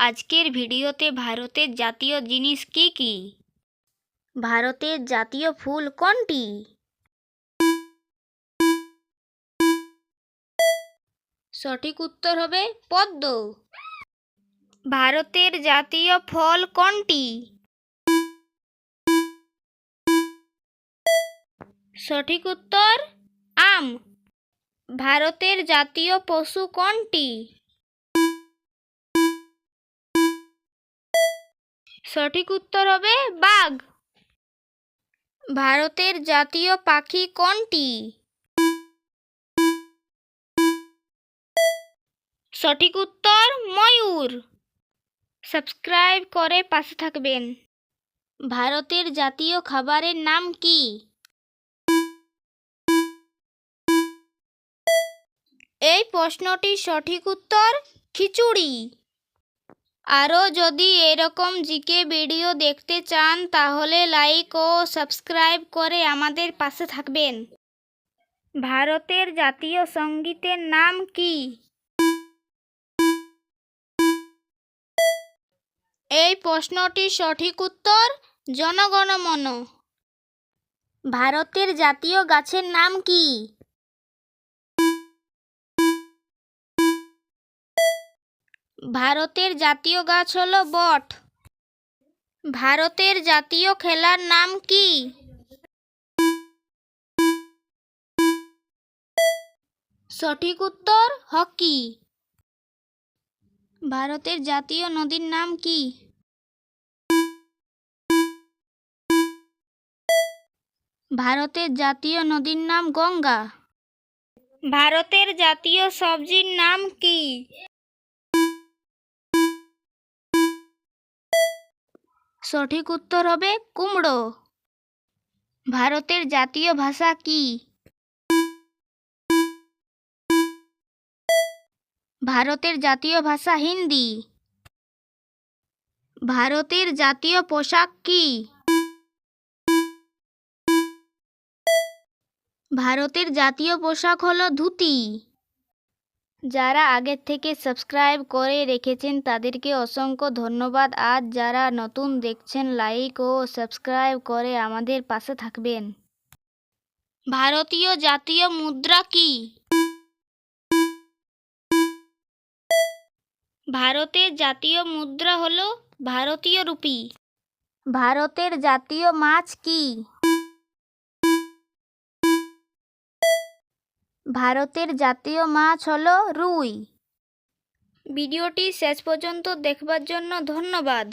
আজকের ভিডিওতে ভারতের জাতীয় জিনিস কি কি? ভারতের জাতীয় ফুল কোনটি? সঠিক উত্তর হবে পদ্ম। ভারতের জাতীয় ফল কোনটি? সঠিক উত্তর, আম। ভারতের জাতীয় পশু কোনটি? সঠিক উত্তর হবে বাঘ। ভারতের জাতীয় পাখি কোনটি? সঠিক উত্তর ময়ূর। সাবস্ক্রাইব করে পাশে থাকবেন। ভারতের জাতীয় খাবারের নাম কি? এই প্রশ্নটির সঠিক উত্তর খিচুড়ি। আরও যদি এরকম জিকে ভিডিও দেখতে চান, তাহলে লাইক ও সাবস্ক্রাইব করে আমাদের পাশে থাকবেন। ভারতের জাতীয় সঙ্গীতের নাম কি? এই প্রশ্নটির সঠিক উত্তর জনগণমন। ভারতের জাতীয় গাছের নাম কি? ভারতের জাতীয় গাছ হলো বট। ভারতের জাতীয় খেলার নাম কি? সঠিক উত্তর, হকি। ভারতের জাতীয় নদীর নাম কি? ভারতের জাতীয় নদীর নাম গঙ্গা। ভারতের জাতীয় সবজির নাম কি? সঠিক উত্তর হবে কুমড়ো। ভারতের জাতীয় ভাষা কি? ভারতের জাতীয় ভাষা হিন্দি। ভারতের জাতীয় পোশাক কি? ভারতের জাতীয় পোশাক হলো ধুতি। যারা আগের থেকে সাবস্ক্রাইব করে রেখেছেন তাদেরকে অসংখ্য ধন্যবাদ। আজ যারা নতুন দেখছেন লাইক ও সাবস্ক্রাইব করে আমাদের পাশে থাকবেন। ভারতীয় জাতীয় মুদ্রা কি? ভারতের জাতীয় মুদ্রা হলো ভারতীয় রুপি। ভারতের জাতীয় মাছ কি? ভারতের জাতীয় মাছ হল রুই। ভিডিওটি শেষ পর্যন্ত দেখবার জন্য ধন্যবাদ।